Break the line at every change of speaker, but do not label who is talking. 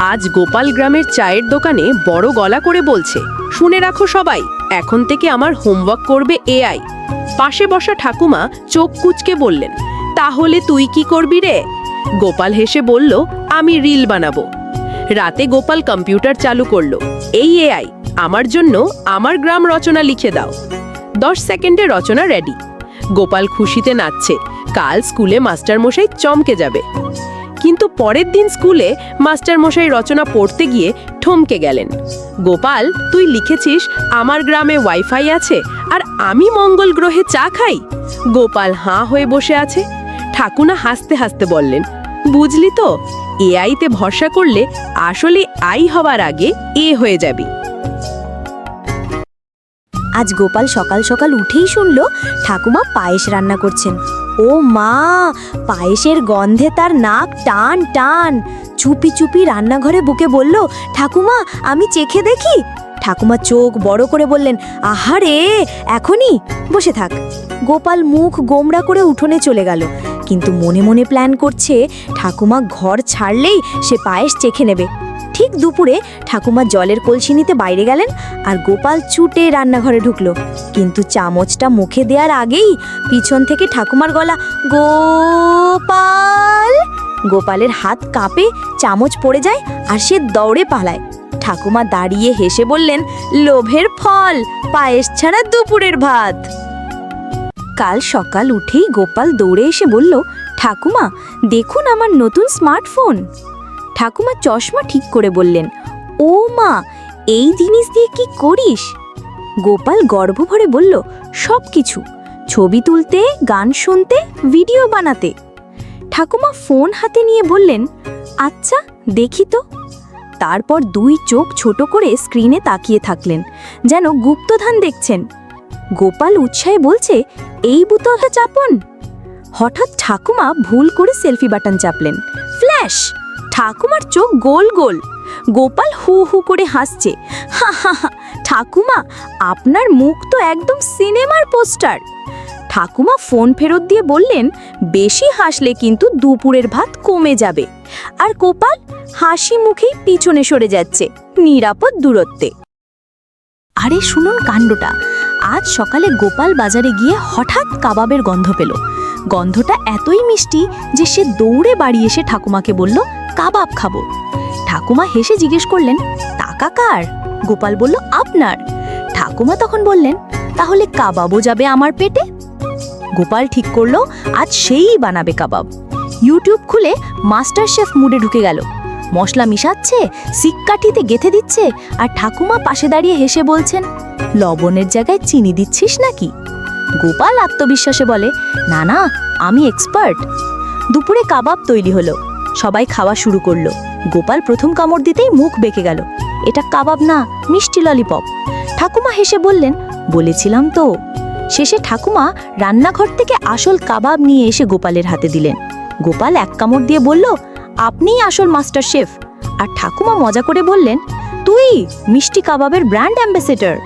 আজ গোপাল গ্রামের চায়ের দোকানে বড় গলা করে বলছে, শুনে রাখো সবাই, এখন থেকে আমার হোমওয়ার্ক করবে এআই পাশে বসা ঠাকুমা চোখ কুচকে বললেন, তাহলে তুই কি করবি রে? গোপাল হেসে বলল, আমি রিল বানাবো। রাতে গোপাল কম্পিউটার চালু করল, এই এআই আমার জন্য আমার গ্রাম রচনা লিখে দাও। দশ সেকেন্ডে রচনা রেডি। গোপাল খুশিতে নাচছে, কাল স্কুলে মাস্টারমশাই চমকে যাবে। কিন্তু পরের দিন স্কুলে মাস্টারমশাই রচনা পড়তে গিয়ে ঠমকে গেলেন। গোপাল, তুই লিখেছিস, আমার গ্রামে ওয়াইফাই আছে আর আমি মঙ্গল গ্রহে চা খাই? গোপাল হাঁ হয়ে বসে আছে। ঠাকুনা হাসতে হাসতে বললেন, বুঝলি তো, এআইতে ভরসা করলে আসলে আই হওয়ার আগে এ হয়ে যাবি।
আজ গোপাল সকাল সকাল উঠেই শুনল ঠাকুমা পায়েস রান্না করছেন। ও মা, পায়েসের গন্ধে তার নাক টান টান। চুপি চুপি রান্নাঘরে বুকে বলল, ঠাকুমা, আমি চেখে দেখি। ঠাকুমা চোখ বড় করে বললেন, আহারে, এখনই, বসে থাক। গোপাল মুখ গোমড়া করে উঠোনে চলে গেল। কিন্তু মনে মনে প্ল্যান করছে, ঠাকুমা ঘর ছাড়লেই সে পায়েস চেখে নেবে। ঠিক দুপুরে ঠাকুমা জলের কলসি নিতে বাইরে গেলেন আর গোপাল চুটে রান্নাঘরে ঢুকলো। কিন্তু চামচটা মুখে দেওয়ার আগেই পিছন থেকে ঠাকুমার গলা, গোপাল! গোপালের হাত কাঁপে, চামচ পড়ে যায় আর সে দৌড়ে পালায়। ঠাকুমা দাঁড়িয়ে হেসে বললেন, লোভের ফল, পায়েস ছাড়া দুপুরের ভাত! কাল সকাল উঠেই গোপাল দৌড়ে এসে বলল, ঠাকুমা, দেখুন আমার নতুন স্মার্টফোন। ঠাকুমা চশমা ঠিক করে বললেন, ও মা, এই জিনিস দিয়ে কি করিস? গোপাল গর্ব ভরে বলল সব কিছু ছবি তুলতে, গান শুনতে, ভিডিও বানাতে। ঠাকুমা ফোন হাতে নিয়ে বললেন আচ্ছা দেখি তো। তারপর দুই চোখ ছোট করে স্ক্রিনে তাকিয়ে থাকলেন, যেন গুপ্তধান দেখছেন। গোপাল উৎসাহে বলছে, এই বুতলটা চাপন। হঠাৎ ঠাকুমা ভুল করে সেলফি বাটন চাপলেন। ফ্ল্যাশ! ঠাকুমার চোখ গোল গোল। গোপাল হু হু করে হাসছে। হা হা হা, ঠাকুমা, আপনার মুখ তো একদম সিনেমার পোস্টার। ঠাকুমা ফোন ফেরত দিয়ে বললেন, বেশি হাসলে কিন্তু দুপুরের ভাত কমে যাবে। আর গোপাল হাসি মুখেই পিছনে সরে যাচ্ছে, নিরাপদ দূরত্বে। আরে শুনুন কাণ্ডটা, আজ সকালে গোপাল বাজারে গিয়ে হঠাৎ কাবাবের গন্ধ পেল। গন্ধটা এতই মিষ্টি যে সে দৌড়ে বাড়ি এসে ঠাকুমাকে বলল কাবাব খাব। ঠাকুমা হেসে জিজ্ঞেস করলেন টাকা কার গোপাল বলল, আপনার। ঠাকুমা তখন বললেন, তাহলে কাবাবও যাবে আমার পেটে? গোপাল ঠিক করল, আজ সেই বানাবে কাবাব। ইউটিউব খুলে মাস্টার শেফ মুডে ঢুকে গেল। মশলা মিশাচ্ছে সিক্কাঠিতে গেথে দিচ্ছে, আর ঠাকুমা পাশে দাঁড়িয়ে হেসে বলছেন, লবণের জায়গায় চিনি দিচ্ছিস নাকি? গোপাল আত্মবিশ্বাসে বলে, না না, আমি এক্সপার্ট। দুপুরে কাবাব তৈরি হলো। সবাই খাওয়া শুরু করল। গোপাল প্রথম কামড় দিতেই মুখ বেঁকে গেল। এটা কাবাব না, মিষ্টি ললিপপ। ঠাকুমা হেসে বললেন, বলেছিলাম তো। শেষে ঠাকুমা রান্নাঘর থেকে আসল কাবাব নিয়ে এসে গোপালের হাতে দিলেন। গোপাল এক কামড় দিয়ে বলল, আপনিই আসল মাস্টার শেফ। আর ঠাকুমা মজা করে বললেন, তুই মিষ্টি কাবাবের ব্র্যান্ড অ্যাম্বাসেডর।